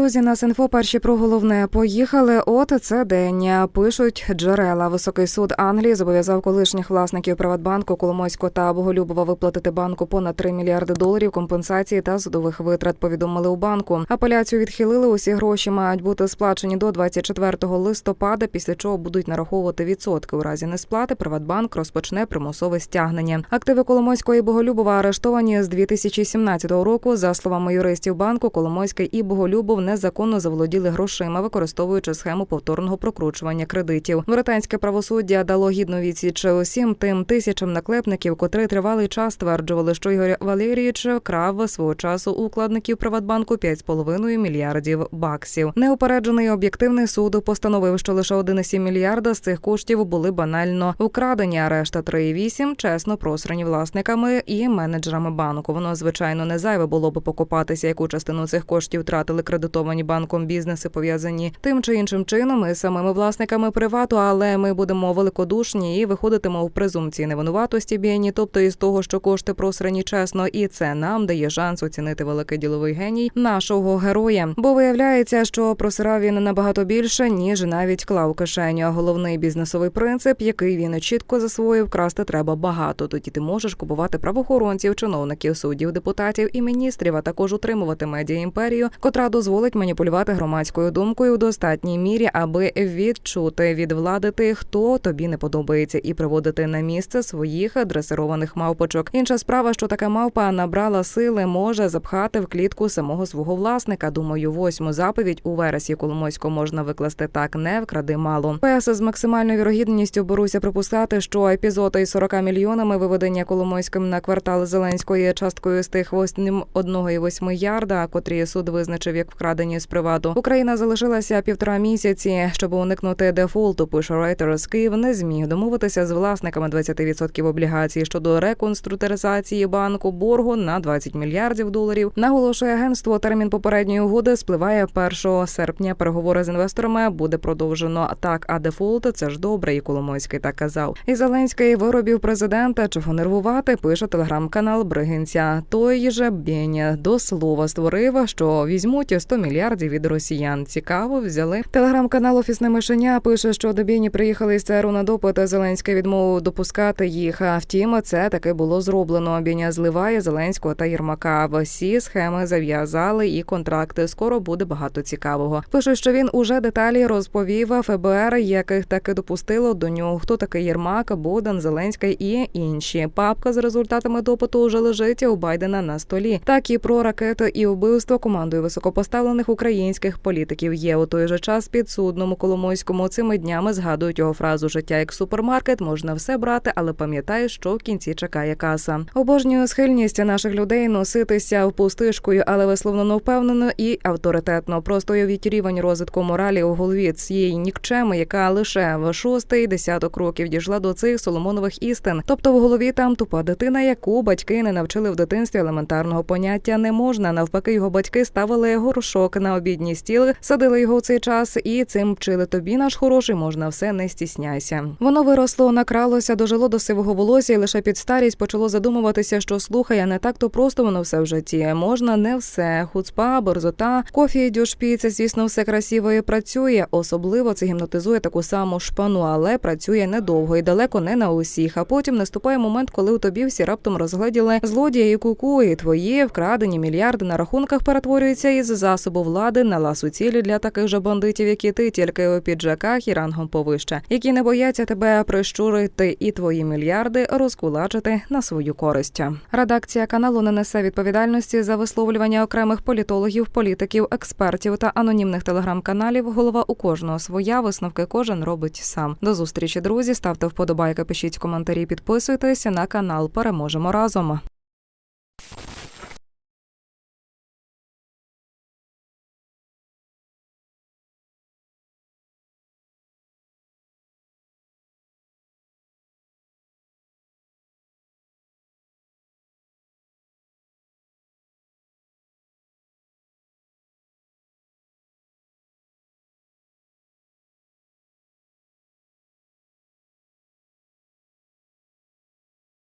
Друзі, нас інфо перші про головне поїхали. От це день. Пишуть джерела. Високий суд Англії зобов'язав колишніх власників Приватбанку Коломойського та Боголюбова виплатити банку понад 3 мільярди доларів компенсації та судових витрат. Повідомили у банку. Апеляцію відхилили. Усі гроші мають бути сплачені до 24 листопада, після чого будуть нараховувати відсотки. У разі несплати Приватбанк розпочне примусове стягнення. Активи Коломойського і Боголюбова арештовані з 2017 року. За словами юристів банку, Коломойський і Боголюбов незаконно заволоділи грошима, використовуючи схему повторного прокручування кредитів. Британське правосуддя дало гідну відсіч усім тим тисячам наклепників, котрі тривалий час стверджували, що Ігор Валерійович крав свого часу у вкладників Приватбанку 5,5 мільярдів баксів. Неупереджений об'єктивний суд постановив, що лише 1,7 мільярда з цих коштів були банально вкрадені, а решта 3,8 чесно просрані власниками і менеджерами банку. Воно звичайно не зайве було б покопатися, яку частину цих коштів втратили кредитовані банком бізнеси, пов'язані тим чи іншим чином із самими власниками привату. Але ми будемо великодушні і виходитимо в презумпції невинуватості б'єні, тобто із того, що кошти просрані чесно, і це нам дає шанс оцінити великий діловий геній нашого героя. Бо виявляється, що просирав він набагато більше, ніж навіть клав кишеню. Головний бізнесовий принцип, який він чітко засвоїв, красти треба багато. Тоді ти можеш купувати правоохоронців, чиновників, суддів, депутатів і міністрів, а також утримувати медіа імперію, котра дозволить маніпулювати громадською думкою в достатній мірі, аби відчути від влади тих, хто тобі не подобається, і приводити на місце своїх дресированих мавпочок. Інша справа, що така мавпа набрала сили, може запхати в клітку самого свого власника. Думаю, восьму заповідь у вересі Коломойського можна викласти так: не вкради мало. ПС з максимальною вірогідністю беруся припускати, що епізод із 40 мільйонами виведення Коломойським на квартал Зеленської часткою з тих 1,8 ярда, котрі суд визначив як вкрадені з привату. Україна залишилася півтора місяці, щоб уникнути дефолту. Пише Reuters. Київ не зміг домовитися з власниками 20% облігацій щодо реконструктуризації банку боргу на 20 мільярдів доларів. Наголошує агентство. Термін попередньої угоди спливає 1 серпня. Переговори з інвесторами буде продовжено. Так, а дефолт це ж добре. І Коломойський так казав. І Зеленський виробів президента. Чого нервувати? Пише телеграм-канал Бригинця. Той же Бєня до слова створив, що візьмуть 100 мільярдів від росіян. Цікаво взяли. Телеграм-канал Офісне мишеня пише, що до Бєні приїхали з ЦРУ на допит. Зеленський відмовив допускати їх. А втім, це таки було зроблено. Бєня зливає Зеленського та Єрмака. Всі схеми зав'язали і контракти. Скоро буде багато цікавого. Пише, що він уже деталі розповів ФБР, яких таки допустило до нього. Хто такий Єрмак, Богдан, Зеленський і інші. Папка з результатами допиту уже лежить у Байдена на столі. Так і про ракети і вбивство командою високопоставлених українських політиків є у той же час підсудному Коломойському. Цими днями згадують його фразу Життя як супермаркет можна все брати, але пам'ятай, що в кінці чекає каса. Обожнюю схильність наших людей носитися в пустишкою, але висловлено впевнено і авторитетно. Просто уявіть рівень розвитку моралі у голові цієї нікчеми, яка лише в шостий десяток років дійшла до цих соломонових істин. Тобто в голові там тупа дитина, яку батьки не навчили в дитинстві елементарного поняття не можна. Навпаки, його батьки ставили горшок на обідній стіл, садили його у цей час і цим вчили тобі, наш хороший, можна все не стісняйся. Воно виросло, накралося, дожило до сивого волосся, і лише під старість почало задумуватися, що слухає, не так то просто воно все в житті. Можна не все. Хуцпа, борзота, кофі, дюшпі, це звісно, все красиво і працює. Особливо це гіпнотизує таку саму шпану, але працює недовго і далеко не на усіх. А потім наступає момент, коли у тобі всі раптом розгледіли злодія і куку, і твої вкрадені мільярди на рахунках перетворюються із засобу влади на ласу цілі для таких же бандитів, які ти, тільки у піджаках і рангом повище, які не бояться тебе прищурити і твої мільярди розкулачити на свою користь. Редакція каналу не несе відповідальності за висловлювання окремих політологів, політиків, експертів та анонімних телеграм-каналів. Голова у кожного своя висновки кожен робить сам. До зустрічі, друзі. Ставте вподобайки, пишіть коментарі, підписуйтесь на канал. Переможемо разом.